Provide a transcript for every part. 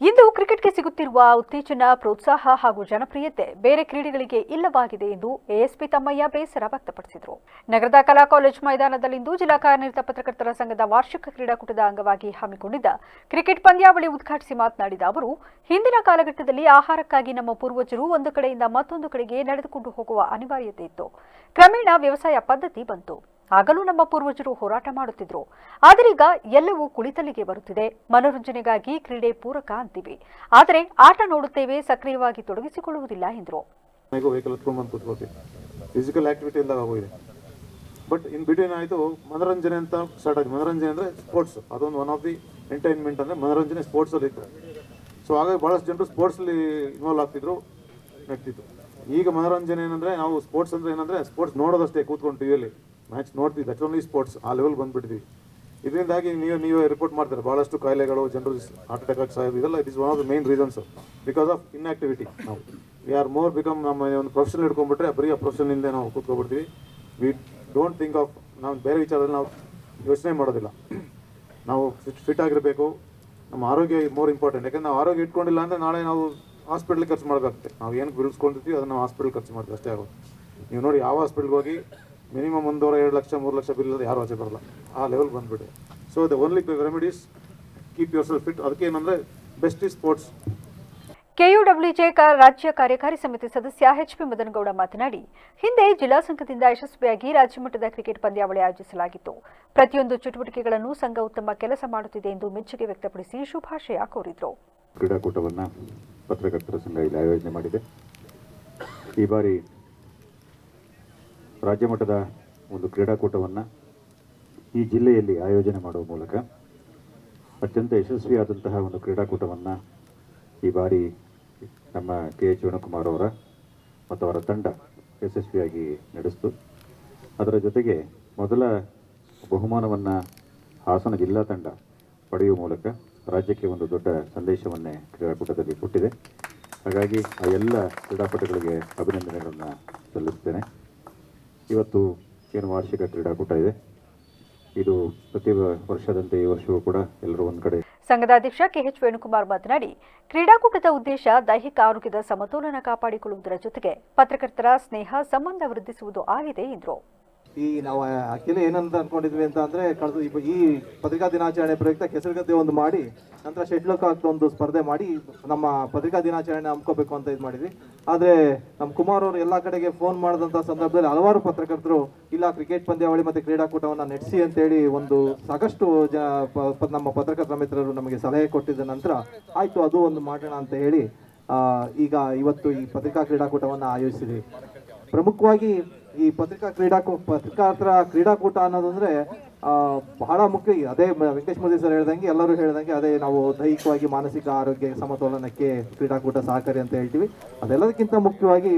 ಇಂದು ಕ್ರಿಕೆಟ್ಗೆ ಸಿಗುತ್ತಿರುವ ಉತ್ತೇಜನ, ಪ್ರೋತ್ಸಾಹ ಹಾಗೂ ಜನಪ್ರಿಯತೆ ಬೇರೆ ಕ್ರೀಡೆಗಳಿಗೆ ಇಲ್ಲವಾಗಿದೆ ಎಂದು ಎಎಸ್ಪಿ ತಮ್ಮಯ್ಯ ಬೇಸರ ವ್ಯಕ್ತಪಡಿಸಿದರು. ನಗರದ ಕಲಾ ಕಾಲೇಜು ಮೈದಾನದಲ್ಲಿಂದು ಜಿಲ್ಲಾ ಕಾರ್ಯನಿರತ ಪತ್ರಕರ್ತರ ಸಂಘದ ವಾರ್ಷಿಕ ಕ್ರೀಡಾಕೂಟದ ಅಂಗವಾಗಿ ಹಮ್ಮಿಕೊಂಡಿದ್ದ ಕ್ರಿಕೆಟ್ ಪಂದ್ಯಾವಳಿ ಉದ್ಘಾಟಿಸಿ ಮಾತನಾಡಿದ ಅವರು, ಹಿಂದಿನ ಕಾಲಘಟ್ಟದಲ್ಲಿ ಆಹಾರಕ್ಕಾಗಿ ನಮ್ಮ ಪೂರ್ವಜರು ಒಂದು ಕಡೆಯಿಂದ ಮತ್ತೊಂದು ಕಡೆಗೆ ನಡೆದುಕೊಂಡು ಹೋಗುವ ಅನಿವಾರ್ಯತೆ ಇತ್ತು. ಕ್ರಮೇಣ ವ್ಯವಸಾಯ ಪದ್ಧತಿ ಬಂತು. ಆಗಲೂ ನಮ್ಮ ಪೂರ್ವಜರು ಹೋರಾಟ ಮಾಡುತ್ತಿದ್ರು. ಆದರೀಗ ಎಲ್ಲವೂ ಕುಳಿತಲ್ಲಿಗೆ ಬರುತ್ತಿದೆ. ಮನೋರಂಜನೆಗಾಗಿ ಕ್ರೀಡೆ ಪೂರಕ ಅಂತೀವಿ. ಆದರೆ ಆಟ ನೋಡುತ್ತೇವೆ, ಸಕ್ರಿಯವಾಗಿ ತೊಡಗಿಸಿಕೊಳ್ಳುವುದಿಲ್ಲ ಎಂದರು. ಫಿಸಿಕಲ್ ಆಕ್ಟಿವಿಟಿ ಎಲ್ಲ ಆಗೋಗಿದೆ. ಬಟ್ ಇನ್ ಬಿಟ್ವೀನ್ ಆಯಿತು, ಮನೋರಂಜನೆ ಅಂತ ಸ್ಟಾರ್ಟ್ ಆಗಿದೆ. ಮನೋರಂಜನೆ ಅಂದರೆ ಸ್ಪೋರ್ಟ್ಸ್ ಅದೊಂದು ಒನ್ ಆಫ್ ದಿ ಎಂಟರ್ಟೈನ್ಮೆಂಟ್ ಅಂದರೆ ಮನೋರಂಜನೆ ಸ್ಪೋರ್ಟ್ಸಲ್ಲಿ ಇತ್ತು. ಸೊ ಹಾಗಾಗಿ ಭಾಳಷ್ಟು ಜನರು ಸ್ಪೋರ್ಟ್ಸಲ್ಲಿ ಇನ್ವಾಲ್ವ್ ಆಗ್ತಿದ್ರು ನಡ್ತಿತ್ತು ಈಗ ಮನೋರಂಜನೆ ಏನಂದರೆ, ನಾವು ಸ್ಪೋರ್ಟ್ಸ್ ಅಂದರೆ ಏನಂದರೆ ಸ್ಪೋರ್ಟ್ಸ್ ನೋಡೋದಷ್ಟೇ ಕೂತ್ಕೊಂಡು ಟಿವಿಯಲ್ಲಿ ಮ್ಯಾಚ್ ನೋಡ್ತೀವಿ. ದಟ್ ಓನ್ಲಿ ಸ್ಪೋರ್ಟ್ಸ್ ಆ ಲೆವೆಲ್ ಬಂದ್ಬಿಟ್ಟಿದ್ವಿ. ಇದರಿಂದಾಗಿ ನೀವು ನೀವು ರಿಪೋರ್ಟ್ ಮಾಡ್ತಾರೆ? ಭಾಳಷ್ಟು ಕಾಯಿಲೆಗಳು, ಜನರು ಹಾರ್ಟ್ ಅಟ್ಯಾಕ್ ಸಾಯೋದು ಇದೆಲ್ಲ it is one of the main reasons because of inactivity ನಾವು ವಿ ಆರ್ ಮೋರ್ ಬಿಕಮ್ ನಮ್ಮ ಒಂದು ಪ್ರೊಫೆಷನ್ ಹಿಡ್ಕೊಂಡ್ಬಿಟ್ರೆ, ಬರೀ ಆ ಪ್ರೊಫೆಷನಿಂದ ನಾವು ಕೂತ್ಕೊಬಿಡ್ತೀವಿ. ವಿ ಡೋಂಟ್ ಥಿಂಕ್ ಆಫ್ ನಾವು ಬೇರೆ ವಿಚಾರದಲ್ಲಿ ನಾವು ಯೋಚನೆ ಮಾಡೋದಿಲ್ಲ. ನಾವು ಫಿಟ್ ಆಗಿರಬೇಕು. ನಮ್ಮ ಆರೋಗ್ಯ ಮೋರ್ ಇಂಪಾರ್ಟೆಂಟ್ ಯಾಕಂದ್ರೆ ನಾವು ಆರೋಗ್ಯ ಇಟ್ಕೊಂಡಿಲ್ಲ ಅಂದರೆ ನಾಳೆ ನಾವು ಹಾಸ್ಪಿಟ್ಲಿಗೆ ಖರ್ಚು ಮಾಡಬೇಕಾಗುತ್ತೆ ನಾವು ಏನು ಬಿಡಿಸ್ಕೊಂಡಿರ್ತೀವಿ ಅದನ್ನು ನಾವು ಹಾಸ್ಪಿಟ್ಲ್ ಖರ್ಚು ಮಾಡ್ತೀವಿ. ಅಷ್ಟೇ ಆಗೋದು. ನೀವು ನೋಡಿ, ಯಾವ ಹಾಸ್ಪಿಟ್ಲ್ಗೆ ಹೋಗಿ ಮಿನಿಮಮ್ ಒಂದೂವರೆ ಎರಡು ಲಕ್ಷ ಮೂರು ಲಕ್ಷ ಬಿಲ್ ಯಾರು ಆಚೆ ಬರಲ್ಲ. ಆ ಲೆವೆಲ್ ಬಂದ್ಬಿಟ್ಟು so the only remedies keep yourself fit ಅದಕ್ಕೆ ಏನಂದ್ರೆ ಬೆಸ್ಟ್ ಇಸ್ ಸ್ಪೋರ್ಟ್ಸ್ ಕೆಯುಡಬ್ಲ್ಯೂಜೆ ಕ- ರಾಜ್ಯ ಕಾರ್ಯಕಾರಿ ಸಮಿತಿ ಸದಸ್ಯ ಎಚ್ಪಿ ಮದನಗೌಡ ಮಾತನಾಡಿ ಹಿಂದೆ ಜಿಲ್ಲಾ ಸಂಘದಿಂದ ಯಶಸ್ವಿಯಾಗಿ ರಾಜ್ಯ ಮಟ್ಟದ ಕ್ರಿಕೆಟ್ ಪಂದ್ಯಾವಳಿ ಆಯೋಜಿಸಲಾಗಿತ್ತು. ಪ್ರತಿಯೊಂದು ಚಟುವಟಿಕೆಗಳನ್ನು ಸಂಘ ಉತ್ತಮ ಕೆಲಸ ಮಾಡುತ್ತಿದೆ ಎಂದು ಮೆಚ್ಚುಗೆ ವ್ಯಕ್ತಪಡಿಸಿ ಶುಭಾಶಯ ಕೋರಿದರು. ಕ್ರೀಡಾಕೂಟವನ್ನು ಪತ್ರಕರ್ತರ ಸಂಘ ಇಲ್ಲಿ ಆಯೋಜನೆ ಮಾಡಿದೆ. ಈ ಬಾರಿ ರಾಜ್ಯ ಮಟ್ಟದ ಒಂದು ಕ್ರೀಡಾಕೂಟವನ್ನು ಈ ಜಿಲ್ಲೆಯಲ್ಲಿ ಆಯೋಜನೆ ಮಾಡುವ ಮೂಲಕ ಅತ್ಯಂತ ಯಶಸ್ವಿಯಾದಂತಹ ಒಂದು ಕ್ರೀಡಾಕೂಟವನ್ನು ಈ ಬಾರಿ ನಮ್ಮ ಕೆ ಎಚ್ ವೇಣುಕುಮಾರ್ ಅವರ ಮತ್ತು ಅವರ ತಂಡ ಯಶಸ್ವಿಯಾಗಿ ನಡೆಸಿತು. ಅದರ ಜೊತೆಗೆ ಮೊದಲ ಬಹುಮಾನವನ್ನು ಹಾಸನ ಜಿಲ್ಲಾ ತಂಡ ಪಡೆಯುವ ಮೂಲಕ ರಾಜ್ಯಕ್ಕೆ ಒಂದು ದೊಡ್ಡ ಸಂದೇಶವನ್ನೇ ಕ್ರೀಡಾಕೂಟದಲ್ಲಿ ಕೊಟ್ಟಿದೆ. ಹಾಗಾಗಿ ಆ ಎಲ್ಲ ಕ್ರೀಡಾಪಟುಗಳಿಗೆ ಅಭಿನಂದನೆಗಳನ್ನು ಸಲ್ಲಿಸ್ತೇನೆ ಇವತ್ತು ಏನು ವಾರ್ಷಿಕ ಕ್ರೀಡಾಕೂಟ ಇದೆ. ಇದು ಪ್ರತಿ ವರ್ಷದಂತೆ ಈ ವರ್ಷವೂ ಕೂಡ ಎಲ್ಲರೂ ಒಂದು ಕಡೆ ಸಂಘದ ಅಧ್ಯಕ್ಷ ಕೆಎಚ್ ವೇಣುಕುಮಾರ್ ಮಾತನಾಡಿ, ಕ್ರೀಡಾಕೂಟದ ಉದ್ದೇಶ ದೈಹಿಕ ಆರೋಗ್ಯದ ಸಮತೋಲನ ಕಾಪಾಡಿಕೊಳ್ಳುವುದರ ಜೊತೆಗೆ ಪತ್ರಕರ್ತರ ಸ್ನೇಹ, ಸಂಬಂಧ ವೃದ್ಧಿಸುವುದು ಆಗಿದೆ ಎಂದರು. ಈ ನಾವು ಅಖಿಲ ಏನಂತ ಅನ್ಕೊಂಡಿದ್ವಿ ಅಂತ ಅಂದ್ರೆ ಕಳೆದ ಈ- ಪತ್ರಿಕಾ ದಿನಾಚರಣೆ ಪ್ರಯುಕ್ತ ಕೆಸರುಗದ್ದೆ ಒಂದು ಮಾಡಿ, ನಂತರ ಶೆಟ್ಲಕ್ ಆಗ್ತಾ ಒಂದು ಸ್ಪರ್ಧೆ ಮಾಡಿ ನಮ್ಮ ಪತ್ರಿಕಾ ದಿನಾಚರಣೆ ಹಮ್ಕೋಬೇಕು ಅಂತ ಇದು ಮಾಡಿದ್ವಿ. ಆದ್ರೆ ನಮ್ಮ ಕುಮಾರ್ ಅವರು ಎಲ್ಲಾ ಕಡೆಗೆ ಫೋನ್ ಮಾಡಿದಂತ ಸಂದರ್ಭದಲ್ಲಿ ಹಲವಾರು ಪತ್ರಕರ್ತರು, ಇಲ್ಲ ಕ್ರಿಕೆಟ್ ಪಂದ್ಯಾವಳಿ ಮತ್ತೆ ಕ್ರೀಡಾಕೂಟವನ್ನ ನಡೆಸಿ ಅಂತೇಳಿ ಒಂದು ಸಾಕಷ್ಟು ನಮ್ಮ ಪತ್ರಕರ್ತರ ಮಿತ್ರರು ನಮಗೆ ಸಲಹೆ ಕೊಟ್ಟಿದ್ದ ನಂತರ ಆಯ್ತು, ಅದು ಒಂದು ಮಾಡೋಣ ಅಂತ ಹೇಳಿ ಈಗ ಇವತ್ತು ಈ ಪತ್ರಿಕಾ ಕ್ರೀಡಾಕೂಟವನ್ನ ಆಯೋಜಿಸಿದ್ವಿ. ಪ್ರಮುಖವಾಗಿ ಈ ಪತ್ರಿಕಾ ಕ್ರೀಡಾಕೂ ಪತ್ರಿಕಾತರ ಕ್ರೀಡಾಕೂಟ ಅನ್ನೋದಂದ್ರೆ ಬಹಳ ಮುಖ್ಯ. ಅದೇ ವೆಂಕಟೇಶ್ ಮೋದಿ ಸರ್ ಹೇಳ್ದಂಗೆ, ಎಲ್ಲರೂ ಹೇಳ್ದಂಗೆ ಅದೇ ನಾವು ದೈಹಿಕವಾಗಿ, ಮಾನಸಿಕ ಆರೋಗ್ಯ ಸಮತೋಲನಕ್ಕೆ ಕ್ರೀಡಾಕೂಟ ಸಹಕಾರಿ ಅಂತ ಹೇಳ್ತೀವಿ. ಅದೆಲ್ಲದಕ್ಕಿಂತ ಮುಖ್ಯವಾಗಿ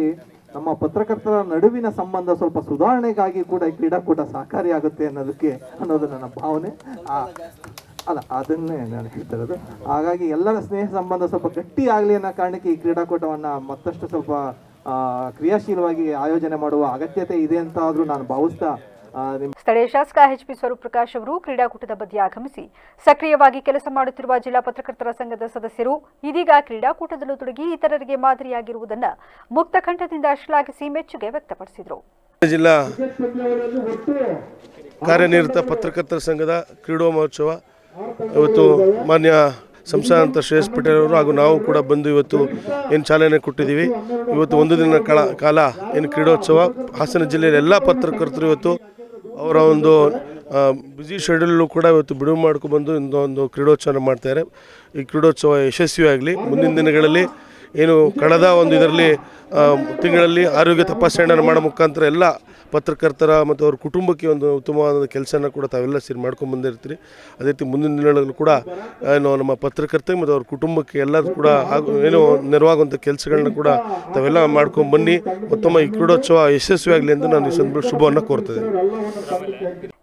ನಮ್ಮ ಪತ್ರಕರ್ತರ ನಡುವಿನ ಸಂಬಂಧ ಸ್ವಲ್ಪ ಸುಧಾರಣೆಗಾಗಿ ಕೂಡ ಈ ಕ್ರೀಡಾಕೂಟ ಸಹಕಾರಿ ಆಗುತ್ತೆ ಅನ್ನೋದಕ್ಕೆ ಅನ್ನೋದು ನನ್ನ ಭಾವನೆ. ಅಲ್ಲ, ಅದನ್ನೇ ನಾನು ಹೇಳ್ತಿರೋದು ಹಾಗಾಗಿ ಎಲ್ಲರ ಸ್ನೇಹ ಸಂಬಂಧ ಸ್ವಲ್ಪ ಗಟ್ಟಿ ಆಗಲಿ ಅನ್ನೋ ಕಾರಣಕ್ಕೆ ಈ ಕ್ರೀಡಾಕೂಟವನ್ನು ಮತ್ತಷ್ಟು ಸ್ವಲ್ಪ ಕ್ರಿಯಾಶೀಲವಾಗಿ ಆಯೋಜನೆ ಮಾಡುವ ಅಗತ್ಯತೆ ಇದೆ ಅಂತ ಆದ್ರೂ ನಾನು ಭಾವಿಸ್ತಾ ಸ್ಥಳೀಯ ಶಾಸಕ ಎಚ್ ಪಿ ಸ್ವರೂಪ್ ಪ್ರಕಾಶ್ ಅವರು ಕ್ರೀಡಾಕೂಟದ ಬಗ್ಗೆ ಆಗಮಿಸಿ ಸಕ್ರಿಯವಾಗಿ ಕೆಲಸ ಮಾಡುತ್ತಿರುವ ಜಿಲ್ಲಾ ಪತ್ರಕರ್ತರ ಸಂಘದ ಸದಸ್ಯರು ಇದೀಗ ಕ್ರೀಡಾಕೂಟದಲ್ಲೂ ತೊಡಗಿ ಇತರರಿಗೆ ಮಾದರಿಯಾಗಿರುವುದನ್ನು ಮುಕ್ತ ಕಂಠದಿಂದ ಶ್ಲಾಘಿಸಿ ಮೆಚ್ಚುಗೆ ವ್ಯಕ್ತಪಡಿಸಿದರು. ಜಿಲ್ಲಾ ಕಾರ್ಯನಿರತ ಪತ್ರಕರ್ತರ ಸಂಘದ ಕ್ರೀಡಾ ಮಹೋತ್ಸವ ಇವತ್ತು ಮಾನ್ಯ ಸಂಸ್ಥಾನಂತ ಶ್ರೇಯಸ್ ಪಟೇಲ್ ಅವರು ಹಾಗೂ ನಾವು ಕೂಡ ಬಂದು ಇವತ್ತು ಏನು ಚಾಲನೆ ಕೊಟ್ಟಿದ್ದೀವಿ. ಇವತ್ತು ಒಂದು ದಿನ ಕಾಲ ಕಾಲ ಏನು ಕ್ರೀಡೋತ್ಸವ. ಹಾಸನ ಜಿಲ್ಲೆಯ ಎಲ್ಲ ಪತ್ರಕರ್ತರು ಇವತ್ತು ಅವರ ಒಂದು ಬ್ಯುಸಿ ಶೆಡ್ಯೂಲು ಕೂಡ ಇವತ್ತು ಬಿಡುವು ಮಾಡ್ಕೊಬಂದು ಒಂದು ಕ್ರೀಡೋತ್ಸವ ಮಾಡ್ತಾರೆ ಈ ಕ್ರೀಡೋತ್ಸವ ಯಶಸ್ವಿಯಾಗಲಿ. ಮುಂದಿನ ದಿನಗಳಲ್ಲಿ ಏನು ಕಳೆದ ಒಂದು ಇದರಲ್ಲಿ ತಿಂಗಳಲ್ಲಿ ಆರೋಗ್ಯ ತಪಾಸಣೆಯನ್ನು ಮಾಡೋ ಮುಖಾಂತರ ಎಲ್ಲ ಪತ್ರಕರ್ತರ ಮತ್ತು ಅವ್ರ ಕುಟುಂಬಕ್ಕೆ ಒಂದು ಉತ್ತಮವಾದ ಕೆಲಸನ ಕೂಡ ತಾವೆಲ್ಲ ಸೇರಿ ಮಾಡ್ಕೊಂಡು ಬಂದಿರ್ತೀರಿ ಅದೇ ರೀತಿ ಮುಂದಿನ ದಿನಗಳಲ್ಲೂ ಕೂಡ ಏನು ನಮ್ಮ ಪತ್ರಕರ್ತ ಮತ್ತು ಅವ್ರ ಕುಟುಂಬಕ್ಕೆ ಎಲ್ಲರೂ ಕೂಡ ಏನು ನೆರವಾಗುವಂಥ ಕೆಲಸಗಳನ್ನ ಕೂಡ ತಾವೆಲ್ಲ ಮಾಡ್ಕೊಂಡು ಬನ್ನಿ. ಮತ್ತೊಮ್ಮೆ ಈ ಕ್ರೀಡೋತ್ಸವ ಯಶಸ್ವಿಯಾಗಲಿ ಎಂದು ನಾನು ಈ ಸಂದರ್ಭ ಶುಭವನ್ನು ಕೋರ್ತೇನೆ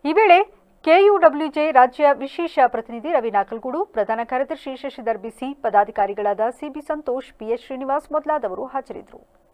ಈ ವೇಳೆ ಕೆಯುಡಬ್ಲ್ಯೂಜೆ ರಾಜ್ಯ ವಿಶೇಷ ಪ್ರತಿನಿಧಿ ರವಿ ನಾಕಲ್ಗೂಡು ಪ್ರಧಾನ ಕಾರ್ಯದರ್ಶಿ ಶಶಿಧರ್ ಬಿಸಿ, ಪದಾಧಿಕಾರಿಗಳಾದ ಸಿಬಿ ಸಂತೋಷ್, ಪಿಎಸ್ ಶ್ರೀನಿವಾಸ್ ಮೊದಲಾದವರು ಹಾಜರಿದ್ದರು.